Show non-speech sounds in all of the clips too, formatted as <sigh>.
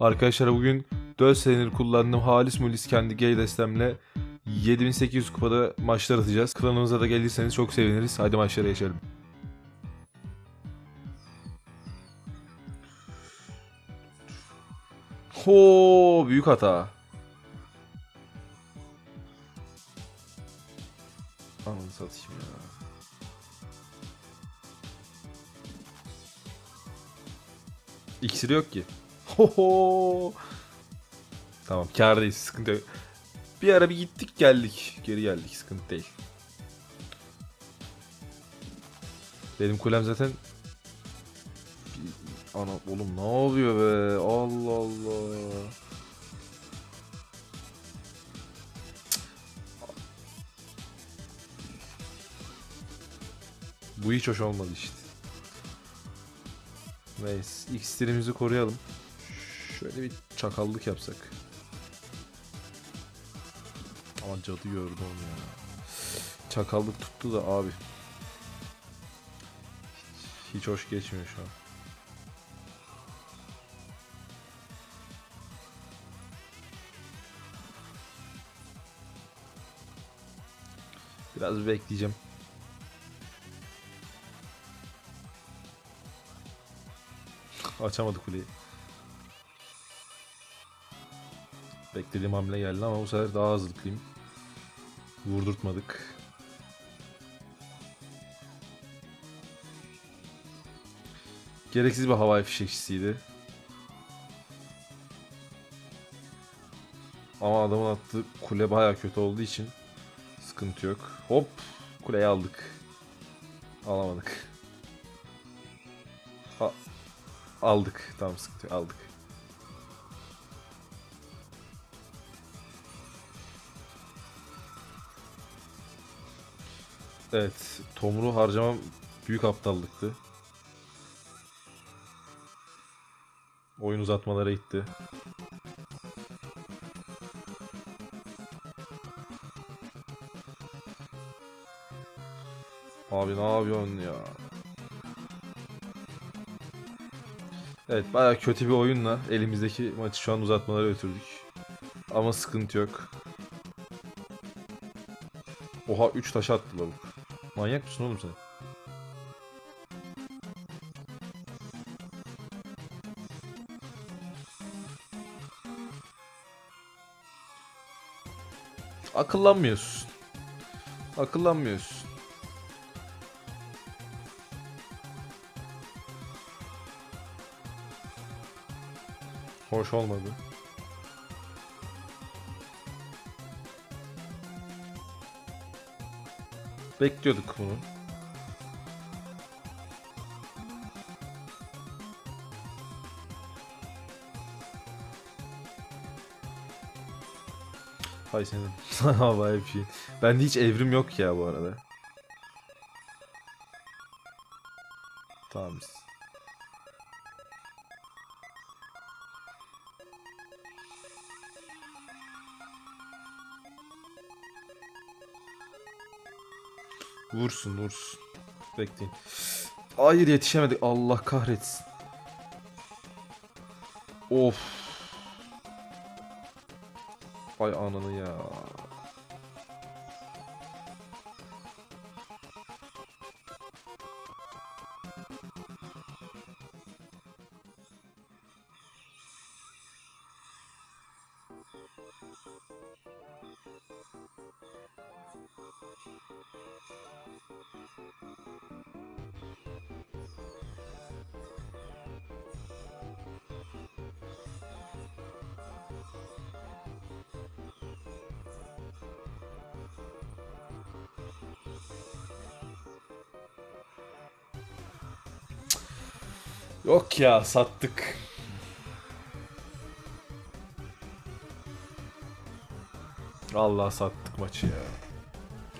Arkadaşlar bugün 4 senedir kullandığım Halis Mulis kendi gay destemle 7800 kupada maçlar atacağız. Klanımıza da gelirseniz çok seviniriz. Hadi maçlara geçelim. Ho büyük hata. Ananı satayım ya. İksiri yok ki. Ho Tamam kârdayız sıkıntı yok. Bir ara bir gittik geldik. Geri geldik sıkıntı değil. Benim kulem zaten Ana oğlum ne yapıyor be? Allah Allah. Bu hiç hoş olmadı işte. Neyse iksirimizi koruyalım. Şöyle bir çakallık yapsak. Ama cadı gördü onu ya. Çakallık tuttu da abi. Hiç, hiç hoş geçmiyor şu an. Biraz bir bekleyeceğim. Açamadı kuleyi. Beklediğim hamle geldi ama bu sefer daha hazırlıklıyım. Vurdurtmadık. Gereksiz bir havai fişekçisiydi. Ama adamın attığı kule baya kötü olduğu için sıkıntı yok. Hop kuleyi aldık. Alamadık. Ha, aldık. Tamam sıkıntı yok aldık. Evet, Tomru harcamam büyük aptallıktı. Oyun uzatmalara gitti. Abi ne yapıyorsun ya? Evet baya kötü bir oyunla elimizdeki maçı şu an uzatmalara götürdük. Ama sıkıntı yok. Oha 3 taş attı lavuk. Manyak mısın oğlum sen? Akıllanmıyorsun. Akıllanmıyorsun. Hoş olmadı. Bekliyorduk bunu. Hay senin. Havai bir şey. Bende hiç evrim yok ya bu arada. Tamam. Vursun vursun. Bekleyin. Hayır yetişemedik. Allah kahretsin. Of. Ay ananı ya. Yok ya sattık. Allah sattık maçı ya.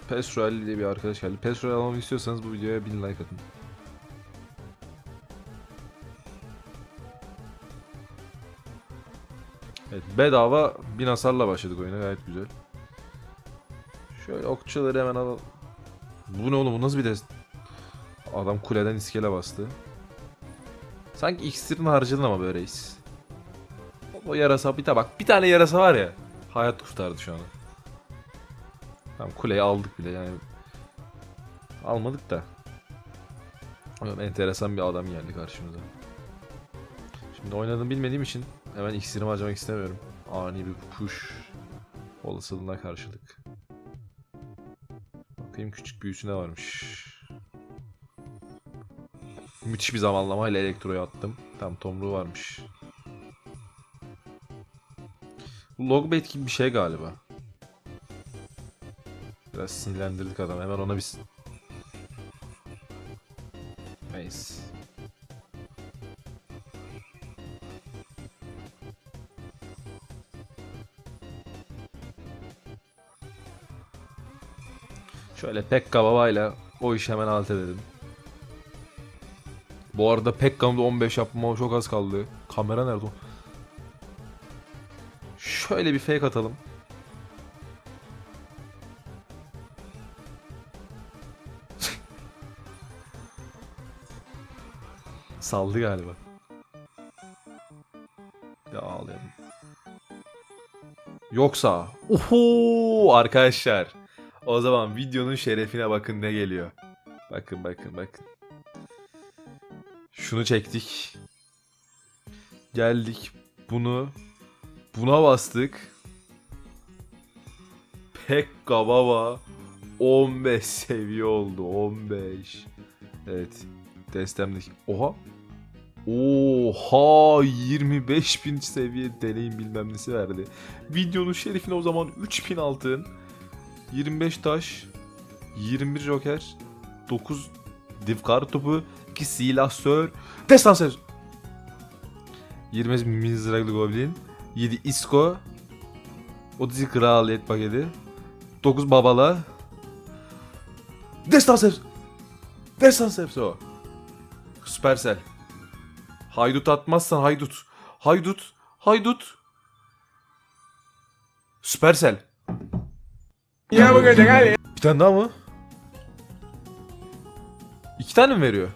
Pesroel diye bir arkadaş geldi. Pesroel almak istiyorsanız bu videoya 1000 like atın. Evet bedava 1000 hasarla başladık oyuna gayet güzel. Şöyle okçuları hemen alalım. Bu ne oğlum bu nasıl bir dest? Adam kuleden iskele bastı. Sanki iksirini harcadın ama böyle reis. O yarasa bir tane bak bir tane yarasa var ya. Hayat kurtardı şu an. Tamam kuleyi aldık bile yani. Almadık da. Enteresan bir adam geldi karşımıza. Şimdi oynadığımı bilmediğim için hemen iksirimi harcamak istemiyorum. Ani bir push olasılığına karşılık. Bakayım küçük büyüsü ne varmış. Müthiş bir zamanlamayla elektroyu attım. Tam tomruğu varmış. Bu logbait gibi bir şey galiba. Biraz sinirlendirdik adam. Hemen ona bir... s- Neyse. Şöyle Pekka babayla o işi hemen halt edelim. Bu arada Pekka'mda 15 yapmama çok az kaldı. Kamera nerede? Şöyle bir fake atalım. <laughs> Saldı galiba. Ya ağlayalım. Yoksa. Oho arkadaşlar. O zaman videonun şerefine bakın ne geliyor. Bakın bakın bakın. Şunu çektik. Geldik. Bunu buna bastık. Pekka baba 15 seviye oldu. 15. Evet. Destemdeki. Oha. Oha 25.000 seviye deneyim bilmem nesi verdi. Videonun şerifine o zaman 3000 altın. 25 taş. 21 joker. 9 div kar topu. 2 silahsör. Destansör. 20 mizraglı goblin. 7 isko. 32 kraliyet paketi. 9 babala. Destansör. Destansör o. Süpersel. Haydut atmazsan haydut. Haydut. Haydut. Süpersel. Ya bu gece gel. Bir tane daha mı? İki tane mi veriyor?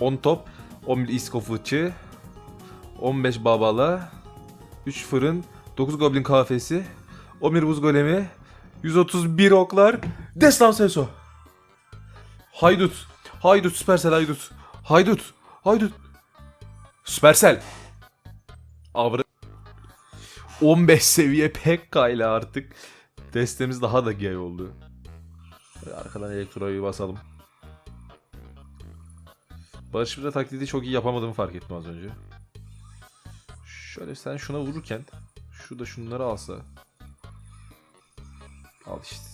10 top, 11 isko fıçı, 15 babala, 3 fırın, 9 goblin kafesi, 11 buz golemi, 131 oklar, destan seso. Haydut, haydut, süpersel haydut, haydut, haydut, süpersel. Avra 15 seviye Pekka ile artık destemiz daha da gay oldu. Arkadan elektroyu basalım. Barış bir taklidi çok iyi yapamadığımı fark ettim az önce. Şöyle sen şuna vururken şu da şunları alsa. Al işte.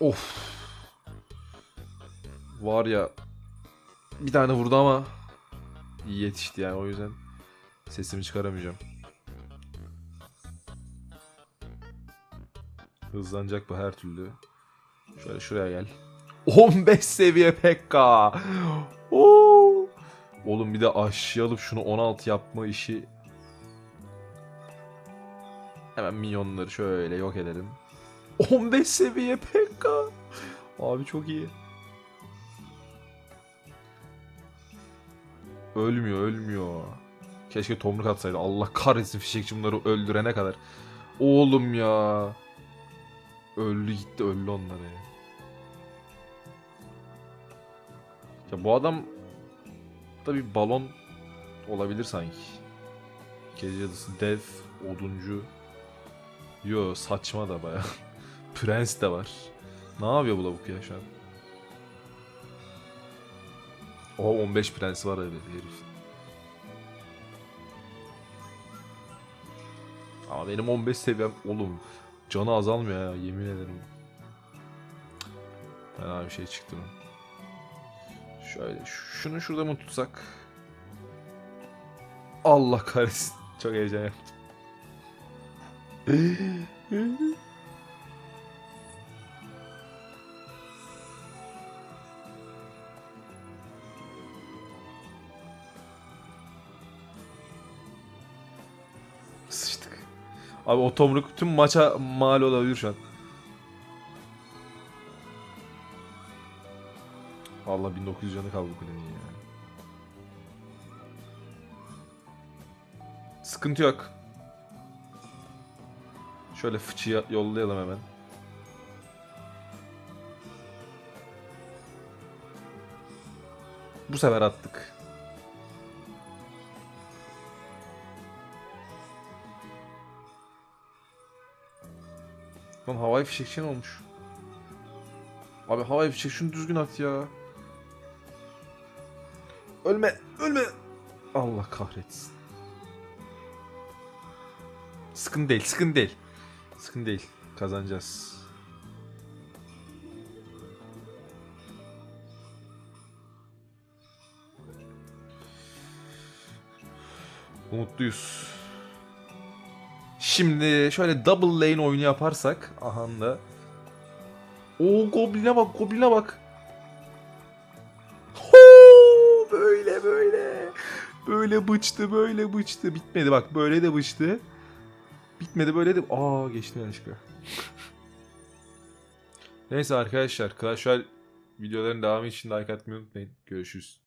Of. Var ya bir tane vurdu ama yetişti yani o yüzden sesimi çıkaramayacağım. Hızlanacak bu her türlü. Şöyle şuraya gel. 15 seviye Pekka. Oo. Oğlum bir de aşağı alıp şunu 16 yapma işi. Hemen minyonları şöyle yok edelim. 15 seviye Pekka. Abi çok iyi. Ölmüyor ölmüyor. Keşke tomruk atsaydı. Allah kahretsin fişekçi bunları öldürene kadar. Oğlum ya. Öldü gitti öldü onlar ya. Ya bu adam da bir balon olabilir sanki. Gece cadısı, dev, oduncu. Yo saçma da baya. <laughs> Prens de var. Ne yapıyor bu lavuk ya şu an? Oha 15 prens var evet herif. Ama benim 15 seviyem oğlum canı azalmıyor ya yemin ederim. Fena bir şey çıktı mı? Şöyle şunu şurada mı tutsak? Allah kahretsin. Çok heyecan yaptım. Sıçtık. Abi o tomruk tüm maça mal olabilir şu an. Allah 1900 canı kaldı kulenin ya. Sıkıntı yok. Şöyle fıçıya yollayalım hemen. Bu sefer attık. Lan havai fişek şey olmuş. Abi havai fişek şunu düzgün at ya. Ölme, ölme. Allah kahretsin. Sıkıntı değil, sıkıntı değil. Sıkıntı değil. Kazanacağız. Umutluyuz. Şimdi şöyle double lane oyunu yaparsak aha da. Oo goblin'e bak, goblin'e bak. Böyle böyle. Böyle bıçtı, böyle bıçtı. Bitmedi bak, böyle de bıçtı. Bitmedi böyle de. Aa geçtim yanlışlıkla. Neyse arkadaşlar, Clash Royale videoların devamı için like atmayı unutmayın. Görüşürüz.